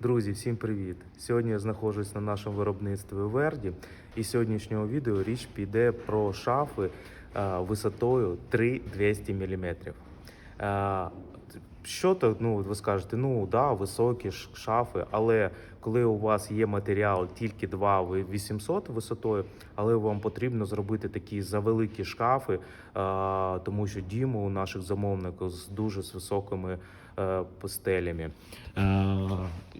Друзі, всім привіт! Сьогодні я знаходжусь на нашому виробництві Верді, і сьогоднішнього відео річ піде про шафи висотою 3200 мм. Що то, ну, ви скажете, ну да, високі шафи, але коли у вас є матеріал тільки 2 800 висотою, але вам потрібно зробити такі завеликі шкафи, а, тому що діми у наших замовників з дуже з високими е, постелями. Е,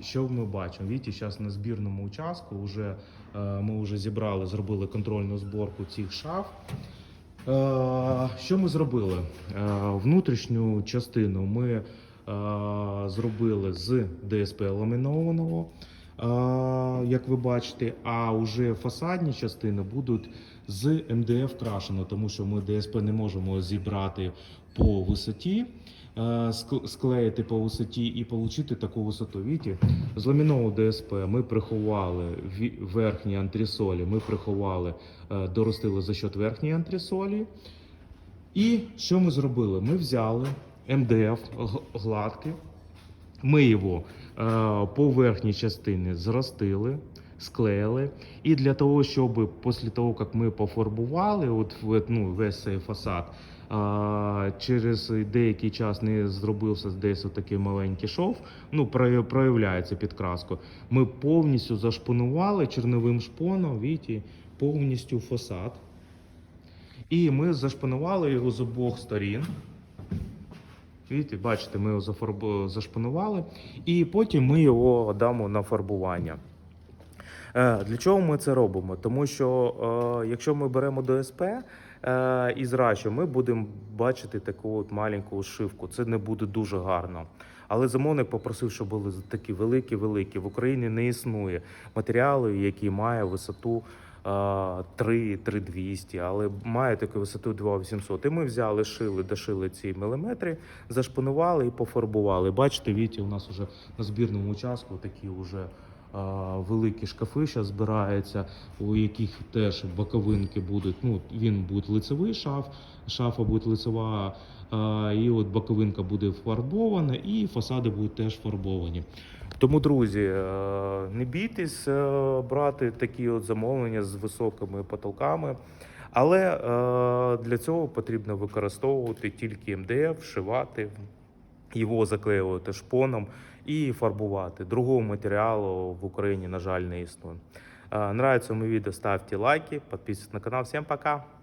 Що ми бачимо? Бачите, зараз на збірному участку вже, е, ми вже зібрали, зробили контрольну зборку цих шаф. Е, Що ми зробили? Е, Внутрішню частину ми е, зробили з ДСП ламінованого, як ви бачите, а вже фасадні частини будуть з МДФ крашено, тому що ми ДСП не можемо зібрати по висоті, е, склеїти по висоті і отримати таку висоту. Видите? З ламінового ДСП ми приховали верхні антресолі, ми приховали, е, доростили за счет верхньої антресолі. І що ми зробили? Ми взяли МДФ гладкий, ми його е, по верхній частині зростили, склеїли. І для того, щоб після того, як ми пофарбували от, ну, весь цей фасад, а, через деякий час не зробився десь такий маленький шов, ну, прояв- проявляється підкраска. Ми повністю зашпонували черновим шпоном, бачите, повністю фасад. І ми зашпанували його з обох сторін. Видите, бачите, ми його зафарбу- зашпанували, і потім ми його дамо на фарбування. Е, Для чого ми це робимо? Тому що е, якщо ми беремо ДСП е, і зрачу, ми будемо бачити таку от маленьку ошивку. Це не буде дуже гарно. Але замовник попросив, щоб були такі великі-великі. В Україні не існує матеріалу, який має висоту 3 3200, але має таку висоту 2800. І ми взяли, шили, дошили ці міліметри, зашпанували і пофарбували. Бачите, віті, у нас вже на збірному участку такі вже великі шкафи зараз збираються, у яких теж боковинки будуть. Ну, він буде лицевий шаф, шафа буде лицева, і от боковинка буде фарбована, і фасади будуть теж фарбовані. Тому, друзі, е, не бійтесь е, брати такі от замовлення з високими потолками. Але е, для цього потрібно використовувати тільки МДФ, вшивати, його заклеювати шпоном і фарбувати. Другого матеріалу в Україні, на жаль, не існує. Е, Нравится моє відео, ставте лайки, підписуйтесь на канал. Всім пока!